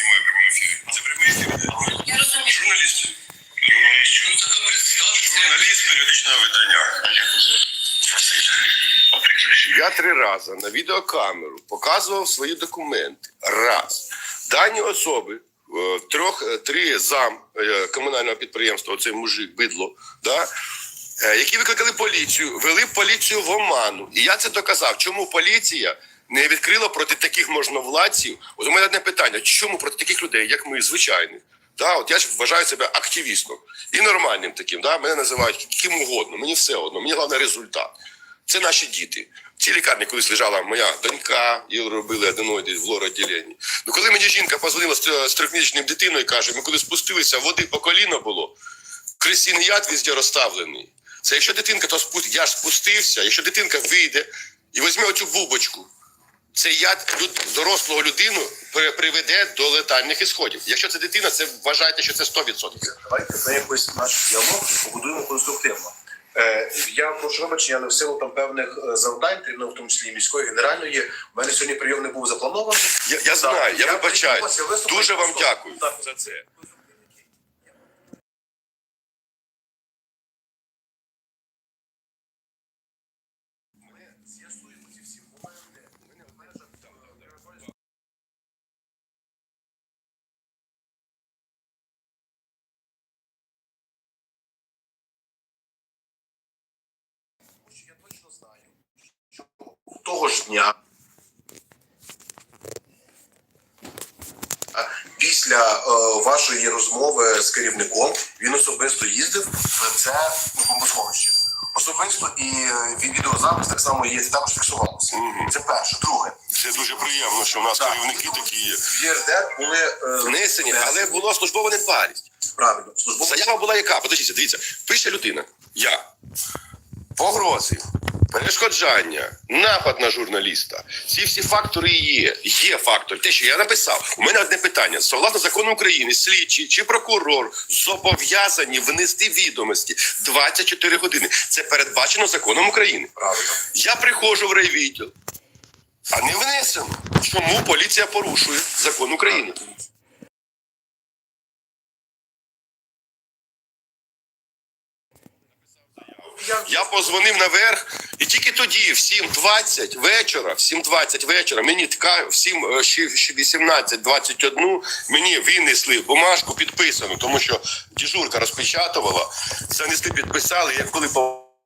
знімаю в прямому ефірі. Це прямий ефір. Я розумію. Журналіст. Журналіст. Ну, така представ, журналіст періодичного видання. Я три рази на відеокамеру показував свої документи. Раз. Дані особи, е, трьох, е, три зам е, комунального підприємства, оцей мужик, бидло, да, які викликали поліцію, вели поліцію в оману. І я це доказав. Чому поліція не відкрила проти таких можновладців? От у мене одне питання: чому проти таких людей, як ми, звичайних? Да, от я ж вважаю себе активістом і нормальним таким. Да? Мене називають ким угодно, мені все одно, мені головне результат. Це наші діти. В цій лікарні колись лежала моя донька, її робили аденоїди в лор-відділенні. Ну коли мені жінка позвонила з трьохмісячним дитиною каже, ми коли спустилися, води по коліно було, крисіний яд везде розставлений. Це якщо дитинка, то спу- я ж спустився, якщо дитинка вийде і візьме оцю бубочку, яд люд, дорослого людину при- приведе до летальних ісходів. Якщо це дитина, це вважайте, що це 100%. Давайте на якось наш діалог побудуємо конструктивно. Е, я прошу вибачення, але в силу там певних е, завдань, ну, в тому числі міської генеральної, в мене сьогодні прийом не був запланований. Я, я знаю, я, я вибачаю. Дуже вам дякую Так. за це. Того ж дня а, після е, вашої розмови з керівником він особисто їздив в це ну, бомбосховище. Особисто і е, відеозапис так само є, також фіксувалося. Мгм. Це перше. Друге, Це дуже приємно, що в нас Так. керівники такі є. в були е, Внесені, але було службова недбалість. правильно службово. Заява була яка? Подивіться, дивіться, пише людина. Я. Погрози, перешкоджання, напад на журналіста. Ці всі фактори є. Є фактор. Те, що я написав. У мене одне питання. Согласно закону України, слідчий чи прокурор зобов'язані внести відомості 24 години. Це передбачено законом України. Правильно. Я приходжу в райвідділ, а не внесено. Чому поліція порушує закон України? Я, позвонив наверх, і тільки тоді, в 7.20 вечора, в 7.20 вечора, мені така, в 7, е, ще- ще 18.21 мені винесли бумажку підписану, тому що дежурка розпечатувала, занесли, підписали, я коли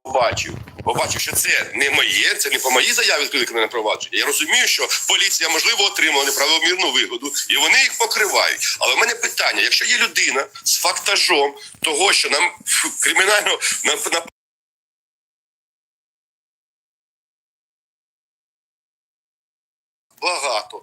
побачив. Побачив, що це не моє, це не по моїй заяві відкрили кримінальне провадження. Я розумію, що поліція можливо отримала неправомірну вигоду, і вони їх покривають. Але в мене питання: якщо є людина з фактажом того, що нам кримінально на, багато.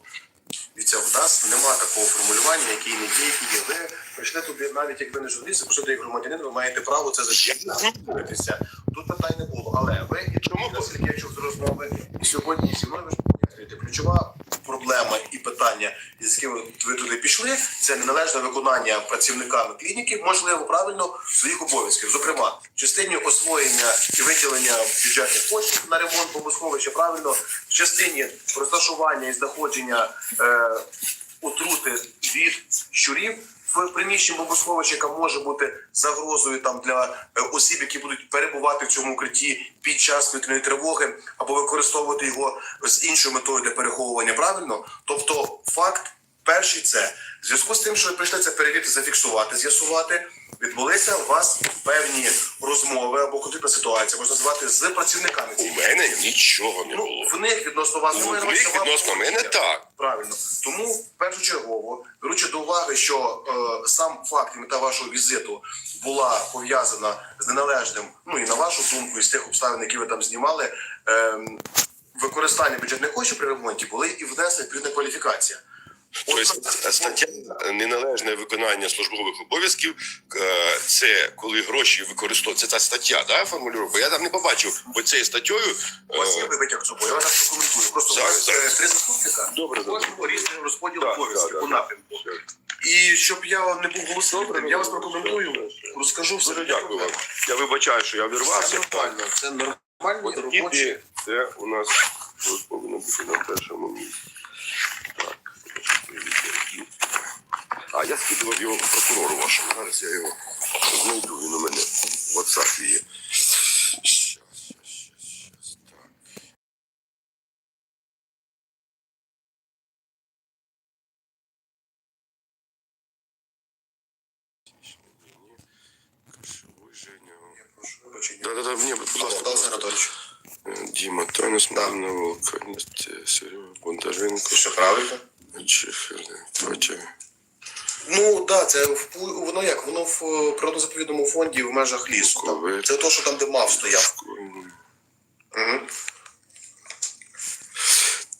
Дивіться, в нас нема такого формулювання, який не є, який є. Ви прийшли туди, навіть як ви не журналісти, прийшли як громадянин, ви маєте право це зачитатися. Тут питань не було. Але ви і чому, наскільки я чув з розмови, і сьогодні і зі мною ви ж пояснюєте, ключова проблема і питання, з якими ви туди пішли, це неналежне виконання працівниками клініки, можливо, правильно своїх обов'язків. Зокрема, в частині освоєння і виділення бюджетних коштів на ремонт бомбосховища, правильно, в частині розташування і знаходження е, отрути від щурів в приміщенні бомбосховища, може бути загрозою там для е, осіб, які будуть перебувати в цьому укритті під час повітряної тривоги, або використовувати його з іншою метою для переховування. Правильно, тобто факт перший це в зв'язку з тим, що ви прийшли це перевірити, зафіксувати, з'ясувати. Відбулися у вас певні розмови або конфліктна ситуація, можна назвати з працівниками. У мене нічого не Ну, в них відносно вас У немає, них відносно мене так. Правильно. Тому першочергово, беручи до уваги, що е, сам факт і мета вашого візиту була пов'язана з неналежним, ну і на вашу думку, і з тих обставин, які ви там знімали, е, використання бюджетних коштів при ремонті були і внесена відповідна кваліфікація. Тобто стаття неналежне виконання службових обов'язків е, це коли гроші використовуються. Це та стаття, да, формулюю? Бо я там не побачив, бо цією статтею. У вас є е, витяг з я вас прокоментую. Просто у вас е, три заступника. Добре. Кожного різного розподілу обов'язків у напрямку. І щоб я не був голослівним, я вас прокоментую, розкажу все. Дякую вам. Я вибачаю, що я Це нормально, це нормальні робочі. це у нас повинно бути на першому місці. Так, А, я скидував його прокурору вашому. Зараз я його знайду, він у мене в WhatsApp є. Да-да-да, мне, будь ласка, Дима Танос, Марина Волка, Серега Бондаренко, Все правильно. Чефер, Катя. Ну так, да, це впу- воно як? Воно в е, природозаповідному фонді в межах лісу. Там. Це то, що там, де мав стояв. Угу.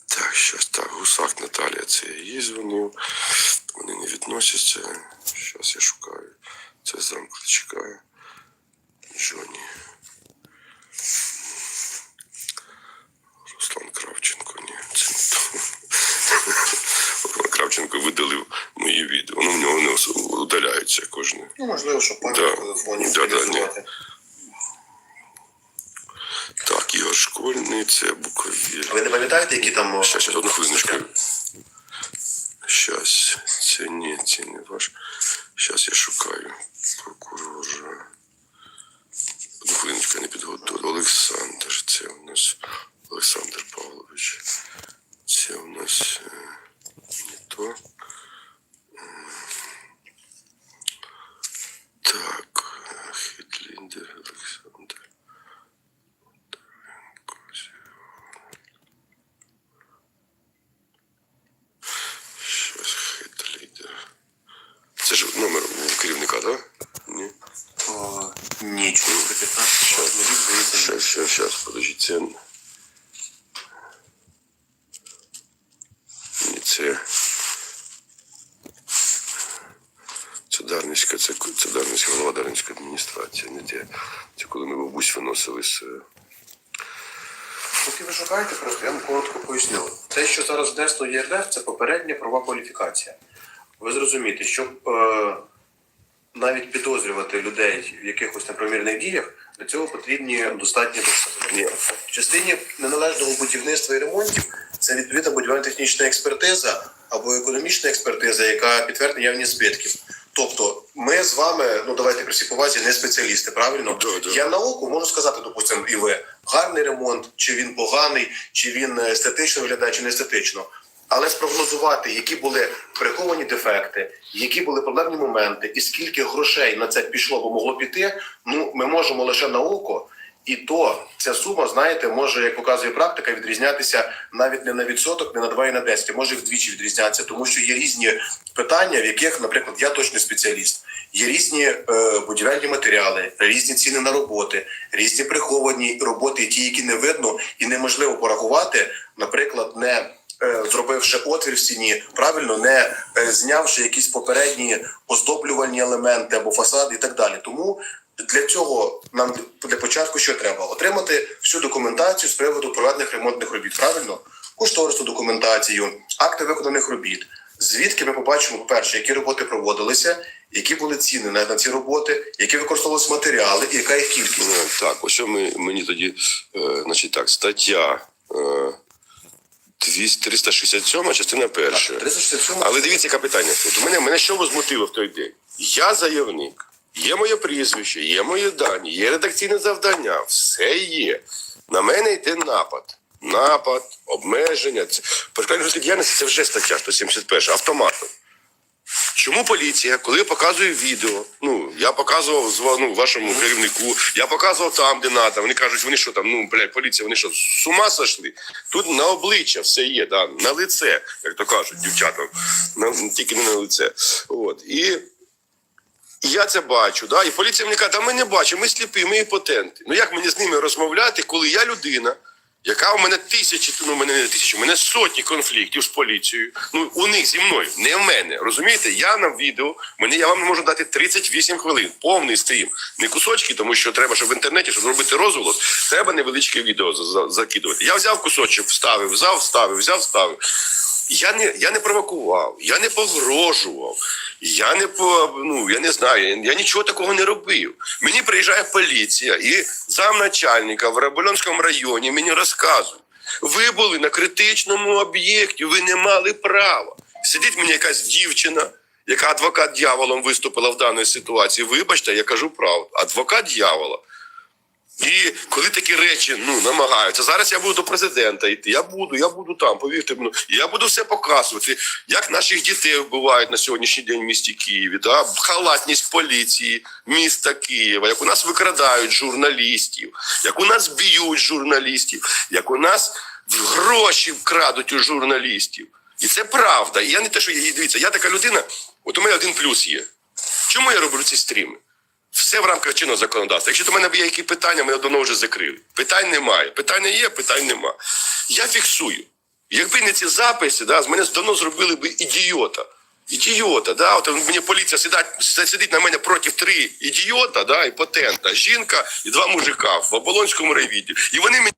Так, щас так, Гусак Наталія, це я їй дзвонив. Вони не відносяться. Щас я шукаю. Це зам Кличка. Джоні. Руслан Кравченко, ні, це не то. Руслан Кравченко видалив мої відео. Ну, в нього не удаляються кожне. Ну, можливо, щоб пам'ять Да. в телефоні Да, да, стилізувати. Так, Ігор Школьний, це Буковіль. Ви не пам'ятаєте, які там... о, Щас, одну хвилиночку. Щас, це ні, це не ваш. Щас я шукаю прокурора. Одну хвилиночку я не підготую. Олександр, це у нас Олександр Павлович. Це у нас е, не то. М. Так, е, Хітліндер Олександр. Бондаренко, Щось хит лідер. Це ж номер у керівника, так? Ні? О, Ні, чому 15 час мені здається. ні. Щас, щас, щас, подожди, це. Ні, це. Це Дарницька, це, це Дарницька, голова Дарницької адміністрації, не те. Це коли ми бабусь виносили з. е, Поки ви шукаєте, просто я вам коротко поясню. Те, що зараз внесло ЄРДР, це попередня права кваліфікація. Ви зрозумієте, щоб е, навіть підозрювати людей в якихось непромірних діях, для цього потрібні достатні докази. В частині неналежного будівництва і ремонтів це відповідна будівельно-технічна експертиза або економічна експертиза, яка підтвердить явні збитків. Тобто, ми з вами, ну давайте при всій повазі, не спеціалісти, правильно? Да, да. Я на око можу сказати, допустимо, і ви гарний ремонт, чи він поганий, чи він естетично виглядає, чи не естетично. Але спрогнозувати, які були приховані дефекти, які були проблемні моменти, і скільки грошей на це пішло, бо могло піти, ну ми можемо лише на око. І то ця сума, знаєте, може, як показує практика, відрізнятися навіть не на відсоток, не на 2 і на 10, а може вдвічі відрізнятися, тому що є різні питання, в яких, наприклад, я точно спеціаліст. Є різні е, будівельні матеріали, різні ціни на роботи, різні приховані роботи, ті, які не видно і неможливо порахувати, наприклад, не е, зробивши отвір в стіні, правильно не е, знявши якісь попередні оздоблювальні елементи або фасади і так далі. Тому для цього нам для початку що треба? Отримати всю документацію з приводу проведених ремонтних робіт. Правильно, кошторисну документацію, акти виконаних робіт. Звідки ми побачимо, по-перше, які роботи проводилися, які були ціни на, ці роботи, які використовувалися матеріали, і яка їх кількість. Е, Так, ось що ми, мені тоді, е, значить так, стаття е, 200 367, частина перша. 367 Але дивіться, яке питання. От мене, мене що возмутило в той день? Я заявник, є моє прізвище, є мої дані, є редакційне завдання, все є. На мене йде напад. Напад, обмеження. Це перешкоджання діяльності це вже стаття 171 автоматом. Чому поліція, коли я показую відео, ну я показував ну, вашому керівнику, я показував там, де треба. Вони кажуть, вони що там, ну блядь, поліція, вони що з ума сошли? Тут на обличчя все є, да, на лице, як то кажуть, дівчата, на, тільки не на лице. От і. Я це бачу, да? і поліція мені каже, та ми не бачимо, ми сліпі, ми імпотенти. Ну як мені з ними розмовляти, коли я людина, яка у мене тисячі, ну мене не тисячі, у мене сотні конфліктів з поліцією. Ну у них зі мною, не в мене. Розумієте? Я на відео, мені я вам не можу дати 38 хвилин, повний стрім. Не кусочки, тому що треба, щоб в інтернеті, щоб зробити розголос, треба невеличке відео за- за- закидувати. Я взяв кусочок, вставив, взяв, вставив, взяв, вставив. Я не, я не провокував, я не погрожував, я не по ну я не знаю, я, я нічого такого не робив. Мені приїжджає поліція і замначальника в Рабольонському районі мені розказують. Ви були на критичному об'єкті, ви не мали права. Сидить мені якась дівчина, яка адвокат дьяволом виступила в даній ситуації, вибачте, я кажу правду. Адвокат дьявола. І коли такі речі ну намагаються, зараз я буду до президента йти. Я буду, я буду там, повірте мені. Я буду все показувати, як наших дітей вбивають на сьогоднішній день в місті Києві, да? халатність поліції міста Києва, як у нас викрадають журналістів, як у нас б'ють журналістів, як у нас гроші вкрадуть у журналістів. І це правда. І я не те, що я дивіться, я така людина, от у мене один плюс є. Чому я роблю ці стріми? Все в рамках чинного законодавства. Якщо до мене є які питання, ми давно вже закрили. Питань немає. Питання є, питань нема. Я фіксую. Якби не ці записи, да, з мене давно зробили б ідіота. Ідіота, да, от мені поліція сидить, сидить на мене проти три ідіота, да, потента. жінка і два мужика в Оболонському райвіді. І вони мені.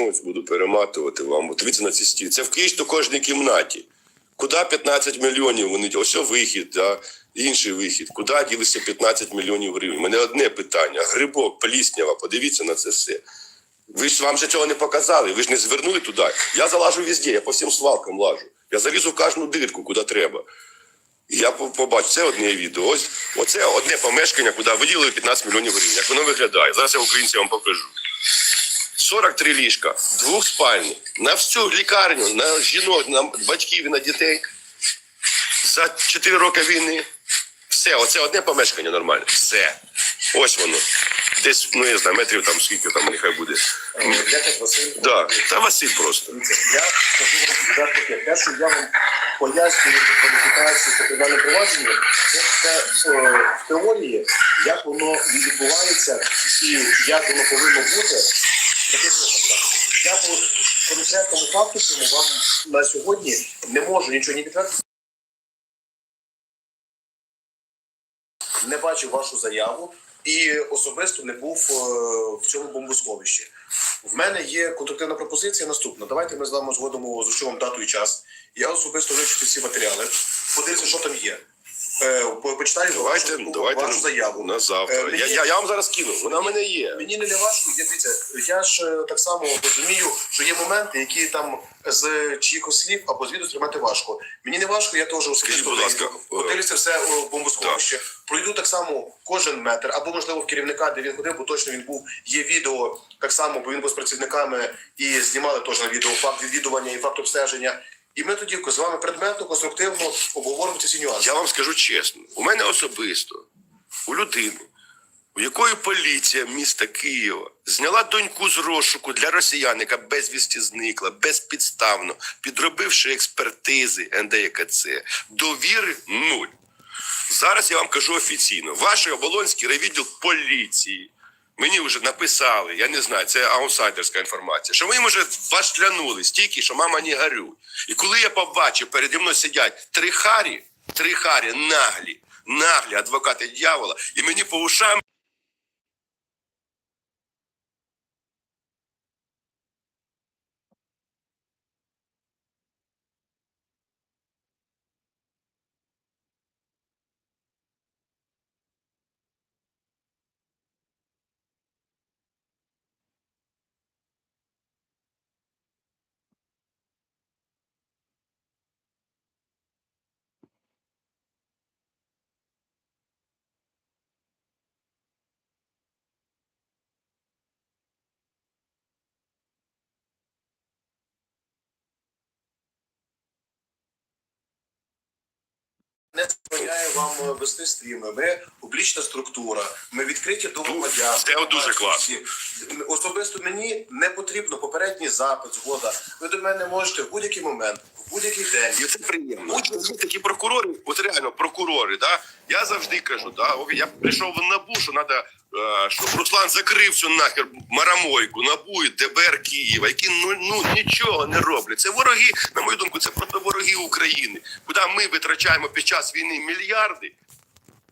Ось буду перематувати вам. От Дивіться на ці стіни. Це в включно кожній кімнаті. Куди 15 мільйонів? Вони ось вихід, да? інший вихід. Куди ділися 15 мільйонів гривень? У мене одне питання: грибок, пліснява. Подивіться на це все. Ви ж вам же цього не показали, ви ж не звернули туди. Я залажу везде, я по всім свалкам лажу. Я залізу в кожну дирку, куди треба. Я побачу, це одне відео. Ось оце одне помешкання, куди виділили 15 мільйонів гривень. Як воно виглядає? Зараз я українцям вам покажу. 43 ліжка, двох спальні, на всю лікарню, на жінок, на батьків і на дітей. За 4 роки війни. Все, оце одне помешкання нормальне. Все. Ось воно. Десь, ну я знаю, метрів там скільки там нехай буде. Да. Та Василь просто. Я скажу вам відверто таке. Те, що я вам пояснюю по кваліфікації по кримінальному провадженню, це все е, в теорії, як воно відбувається і як воно повинно бути. Я по конкретному факту вам на сьогодні не можу нічого ні підтвердити. Не бачив вашу заяву і особисто не був е, в цьому бомбосховищі. В мене є конструктивна пропозиція наступна. Давайте ми з вами згодимо з вам дату і час. Я особисто вивчу ці матеріали, подивитися, що там є. Е, по- почитаю Давайте, вашу, давайте вашу заяву. на завтра. Е, Я, я, я вам зараз кину. Вона в мене є. Мені не важко, я дивіться, я ж е, так само розумію, що є моменти, які там з чиїхось слів або звіду тримати важко. Мені не важко, я теж Скажіть, будь ласка, подивлюся все у бомбосховище. Пройду так само кожен метр, або можливо в керівника, де він ходив, бо точно він був. Є відео так само, бо він був з працівниками і знімали теж на відео факт відвідування і факт обстеження. І ми тоді з вами предметно, конструктивно обговоримо ці нюанси. Я вам скажу чесно, у мене особисто, у людини, у якої поліція міста Києва зняла доньку з розшуку для росіян, яка безвісті зникла, безпідставно, підробивши експертизи НДКЦ, довіри нуль. Зараз я вам кажу офіційно: ваш оболонський райвідділ поліції. Мені вже написали, я не знаю, це аутсайдерська інформація, що ви їм вже вашлянули стільки, що мама не горюй. І коли я побачив, переді мною сидять три харі, три харі наглі, наглі адвокати дьявола, і мені по ушам не сприяє вам е, вести стріми. Ми публічна структура, ми відкриті до громадян. це дуже класно. Особисто мені не потрібно попередній запит, згода. Ви до мене можете в будь-який момент, в будь-який день. І це приємно. От такі прокурори, от реально прокурори, да? я завжди кажу, да? я прийшов в НАБУ, що треба, щоб Руслан закрив цю нахер марамойку, НАБУ і ДБР Києва, які ну, ну нічого не роблять. Це вороги, на мою думку, це просто вороги України. Куди ми витрачаємо під час війни мільярди.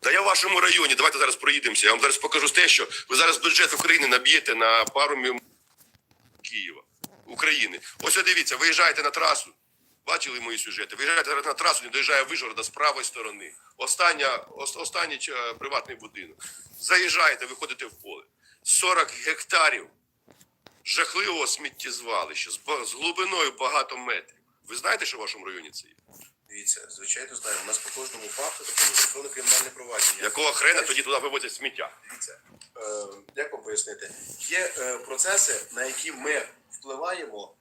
Та я в вашому районі, давайте зараз проїдемося. Я вам зараз покажу те, що ви зараз бюджет України наб'єте на пару мільйонів Києва, України. Ось дивіться, виїжджаєте на трасу. Бачили мої сюжети? Виїжджаєте на трасу, не доїжджає Вижгорода з правої сторони. Остання, останній е, приватний будинок. Заїжджаєте, виходите в поле. 40 гектарів жахливого сміттєзвалища з, глибиною багато метрів. Ви знаєте, що в вашому районі це є? Дивіться, звичайно знаю. У нас по кожному факту електронне кримінальне провадження. Якого хрена тоді туди вивозять сміття? Дивіться, е, як вам пояснити? Є е, процеси, на які ми впливаємо,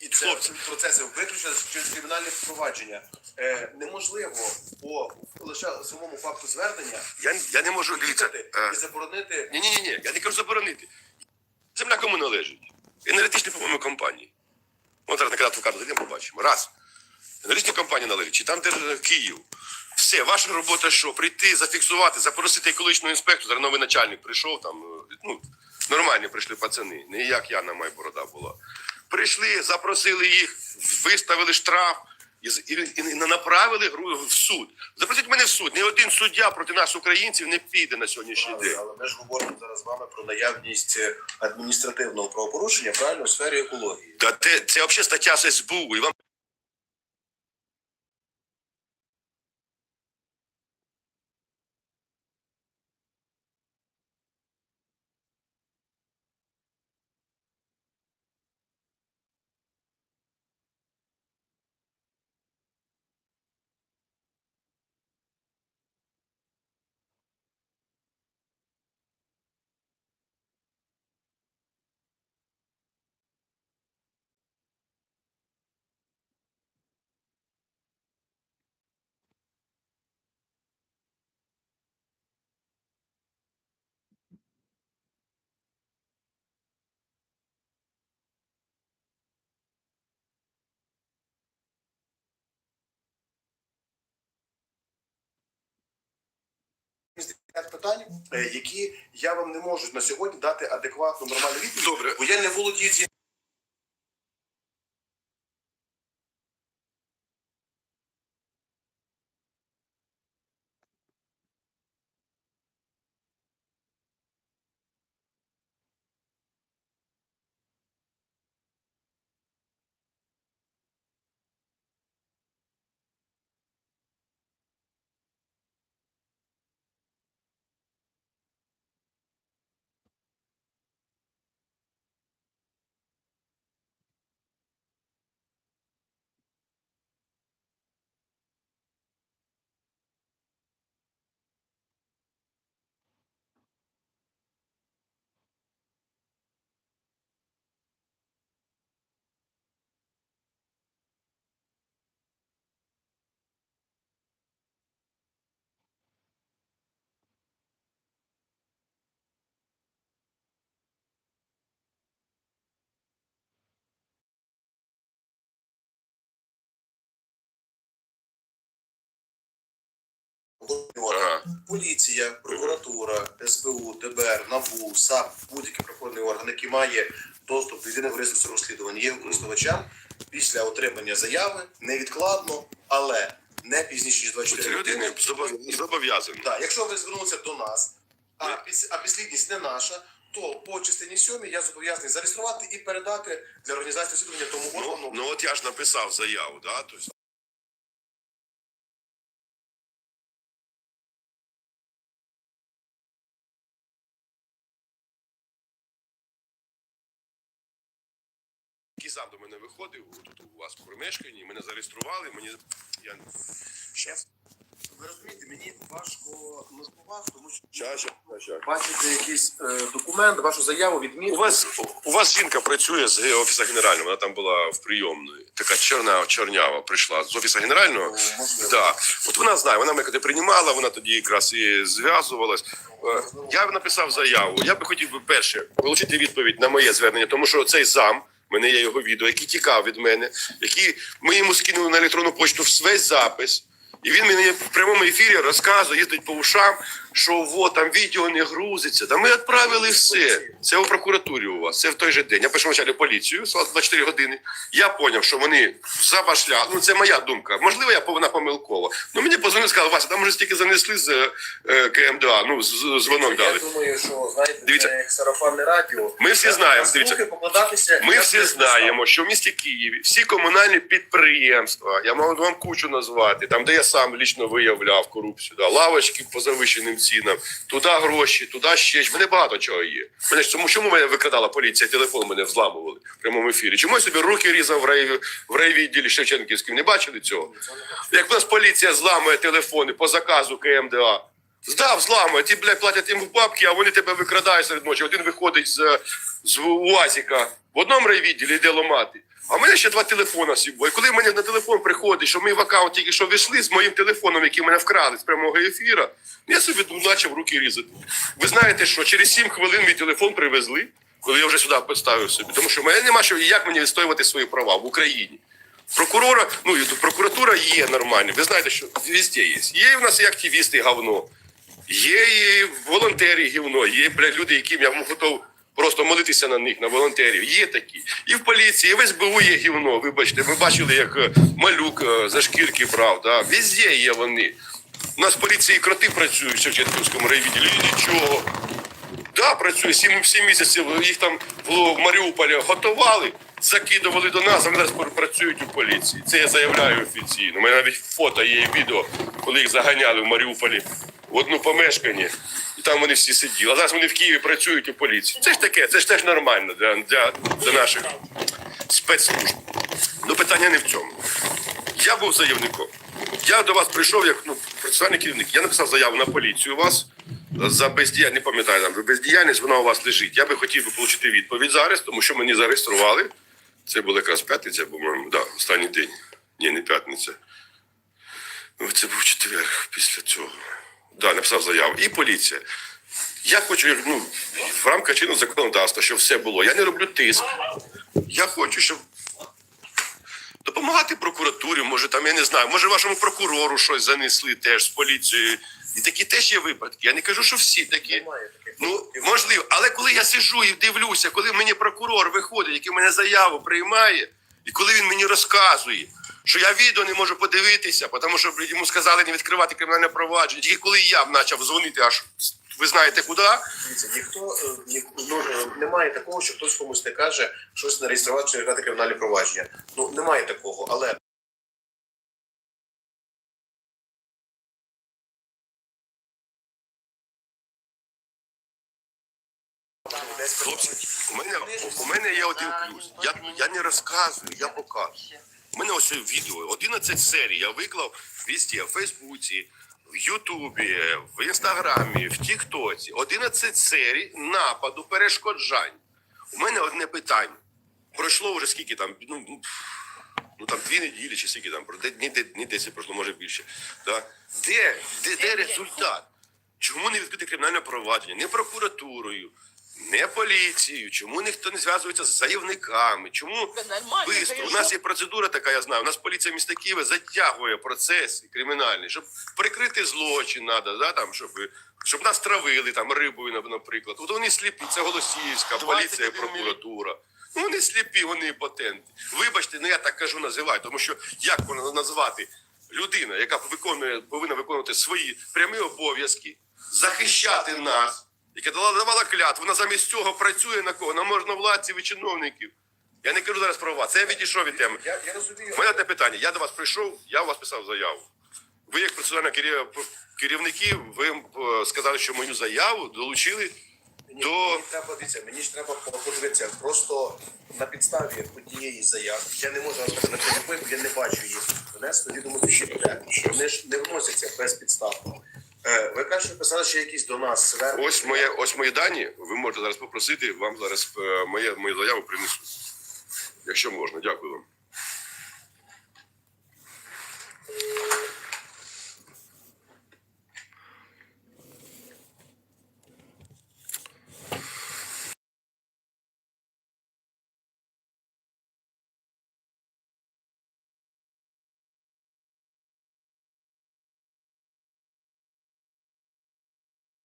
і це Хлопці. процеси виключно через кримінальне впровадження. Е, неможливо по лише самому факту звернення Я, я не можу дивіться. е, і заборонити Ні, ні, ні, ні. Я не кажу заборонити. Земля кому належить? Енергетичній, по-моєму, компанії. От зараз на адвоката зайдемо, побачимо. Раз. Енергетичній компанії належить, чи там, де е, Київ. Все, ваша робота що? Прийти, зафіксувати, запросити екологічну інспекцію. Зараз новий начальник прийшов, там, е, ну, нормальні прийшли пацани. Не як я на моя борода була. Прийшли, запросили їх, виставили штраф і, і, і направили гру- в суд. Запросіть мене в суд. Ні один суддя проти нас, українців, не піде на сьогоднішній день. але ми ж говоримо зараз з вами про наявність е, адміністративного правопорушення правильно у сфері екології. Та це, це взагалі стаття з СБУ. І вам питань, е, які я вам не можу на сьогодні дати адекватну нормальну відповідь, Добре. бо я не володію цією Ага. поліція, прокуратура, СБУ, ДБР, НАБУ, САП, будь-який правоохоронний орган, який має доступ до єдиного реєстру розслідування, є користувачам після отримання заяви невідкладно, але не пізніше ніж 24 Ці людини години. зобов'язані. Так, якщо ви звернулися до нас, а, піс- а підслідність не наша, то по частині 7 я зобов'язаний зареєструвати і передати для організації розслідування тому Ну, органу. ну от я ж написав заяву, да? Тобто, Який сам до мене виходив тут у вас в примешканні, мене зареєстрували, мені я шеф ви розумієте, мені важко на словах, тому що Щас, щас, щас. бачите якийсь е, документ, вашу заяву відмінку. У вас у вас жінка працює з офісу генерального. Вона там була в прийомної. Така чорна чорнява прийшла з офісу генерального. можливо. Да. От вона знає, вона мене коли приймала, вона тоді якраз і зв'язувалась. Е, Я написав заяву. Я би хотів би перше отримати відповідь на моє звернення, тому що цей зам. В Мене є його відео, який тікав від мене, який ми йому скинули на електронну почту весь запис. І він мені в прямому ефірі розказує, їздить по ушам, що во там відео не грузиться. Та ми відправили все. Це у прокуратурі у вас. Це в той же день. Я пишу вначалі поліцію 24 години. Я зрозумів, що вони забашляли. Ну це моя думка. Можливо, я повинна помилково. Ну мені позвонили, сказали, Вася, там вже стільки занесли з е, КМДА. Ну з- з- дзвонок дали. Я думаю, що знаєте, Дивіться. це як сарафанне радіо. Ми всі знаємо, дивіться. Ми всі знаємо, що в місті Києві всі комунальні підприємства, я можу вам кучу назвати, там, де я сам лічно виявляв корупцію, да, лавочки по завищеним цінам, туди гроші, туди ще. Мене багато чого є. Мене ж чому чому мене викрадала поліція, телефон мене взламували в прямому ефірі? Чому я собі руки різав в рай, в райвідділі Шевченківським? Не бачили цього? Як в нас поліція зламує телефони по заказу КМДА. Здав, зламує, ті, блядь, платять їм в бабки, а вони тебе викрадають серед ночі. Один виходить з, з УАЗіка в одному райвідділі йде ломати. А в мене ще два телефона сібо. І коли мені на телефон приходить, що ми в аккаунт тільки що вийшли з моїм телефоном, який мене вкрали з прямого ефіра, я собі почав руки різати. Ви знаєте, що через 7 хвилин мій телефон привезли, коли я вже сюди поставив собі. Тому що в мене нема що як мені відстоювати свої права в Україні. Прокурора, ну прокуратура є нормальна. Ви знаєте, що везде є. Є в нас і активісти говно, є і волонтери гівно, є блядь, люди, яким я готов просто молитися на них, на волонтерів. Є такі. І в поліції, і в СБУ є гівно. Вибачте, ми бачили, як е, малюк е, за шкірки брав. Да? Везде є вони. У нас в поліції кроти працюють в Шевченківському райвідділі. І нічого. Да, працює сім, сім місяців. Їх там в Маріуполі готували, закидували до нас, а вони працюють у поліції. Це я заявляю офіційно. У мене навіть фото є і відео, коли їх заганяли в Маріуполі в одну помешкання, і там вони всі сиділи. А зараз вони в Києві працюють у поліції. Це ж таке, це ж теж нормально для, для, для наших спецслужб. Ну питання не в цьому. Я був заявником. Я до вас прийшов як ну, процесуальний керівник. Я написав заяву на поліцію у вас за бездіяльність, не пам'ятаю там, за бездіяльність, вона у вас лежить. Я би хотів би отримати відповідь зараз, тому що мені зареєстрували. Це була якраз п'ятниця, по-моєму, да, останній день. Ні, не п'ятниця. Ну, Це був четвер після цього. Да, написав заяву. І поліція. Я хочу ну, в рамках чинного законодавства, щоб все було. Я не роблю тиск. Я хочу, щоб допомагати прокуратурі, може там, я не знаю, може вашому прокурору щось занесли теж з поліцією. І такі теж є випадки. Я не кажу, що всі такі. Ну, можливо, але коли я сижу і дивлюся, коли мені прокурор виходить, який мене заяву приймає, і коли він мені розказує, що я відео не можу подивитися, тому що йому сказали не відкривати кримінальне провадження. Тільки коли я почав дзвонити, аж ви знаєте куди, Дивіться, ніхто е, ні, ну, е, немає такого, що хтось комусь не каже щось нареєструвати чи відкрити кримінальне провадження. Ну немає такого, але десь хлопці, у мене, у мене є один плюс. Я, я не розказую, я показую. У мене ось відео, 11 серій. Я виклав везде, в Фейсбуці, в Ютубі, в Інстаграмі, в Тіктоці. 11 серій нападу, перешкоджань. У мене одне питання. Пройшло вже скільки там, ну, ну, ну там дві неділі чи скільки там, ні, де- ні 10 пройшло, може більше. Да? Де, де, де результат? Чому не відкрите кримінальне провадження? Не прокуратурою, не поліцією. Чому ніхто не зв'язується з заявниками? Чому бистро? У нас є процедура така, я знаю. У нас поліція міста Києва затягує процеси кримінальні, щоб прикрити злочин, надо, да, там, щоб, щоб нас травили там рибою, наприклад. От вони сліпі, це Голосіївська, поліція, прокуратура. Ну, вони сліпі, вони імпотенти. Вибачте, ну я так кажу, називаю, тому що як можна назвати людина, яка виконує, повинна виконувати свої прямі обов'язки, захищати нас, яка дала давала клятву, вона замість цього працює на кого? На можновладців і чиновників. Я не кажу зараз про вас, це я відійшов від теми. я, я розумію. У мене одне питання. Я до вас прийшов, я у вас писав заяву. Ви, як процесуальні керів- керівники, ви е, сказали, що мою заяву долучили Ні, то мені треба дивіться, мені ж треба подивитися. Просто на підставі однієї заяви. Я не можу на цей бо я не бачу їх. Внесли відомості ще де. Вони ж не вносяться безпідставно. Е, ви кажете, писали, ще якісь до нас звернення. ось моє, ось мої дані. Ви можете зараз попросити, вам зараз е, моє, мою заяву принесу. Якщо можна, дякую вам.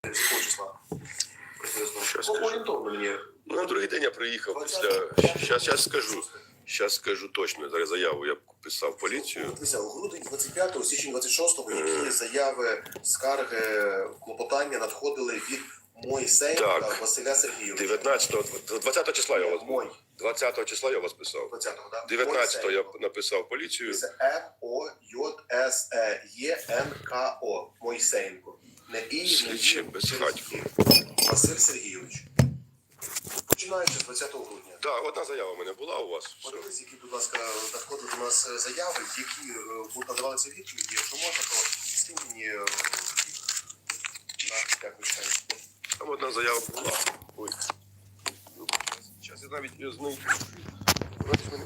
З якого числа? Приблизно. Щас Ну, скажу. орієнтовно мені. Ну, на другий день я Щас, щас скажу. Щас скажу точно. Зараз заяву я писав поліцію. Дивіться, у грудень 25-го, січень 26-го, які заяви, скарги, клопотання надходили від Мойсеєнка Так. Василя Сергійовича. 19 20 числа я вас Мой. 20 числа я вас писав. 20-го, да? 19 я написав поліцію. Це М О Й С Е Є Н К О Мойсеєнко. Не і не Слідчий І. Василь Сергійович. Починаючи з 20 грудня. Так, одна заява в мене була у вас. Подивіться, які, будь ласка, надходили до нас е, заяви, які е, будуть надавалися відповіді. Якщо можна, то скинь мені е, на дякую, чекаю. Там одна заява була. Ой. Зараз я навіть знайду. Вроді ж мене-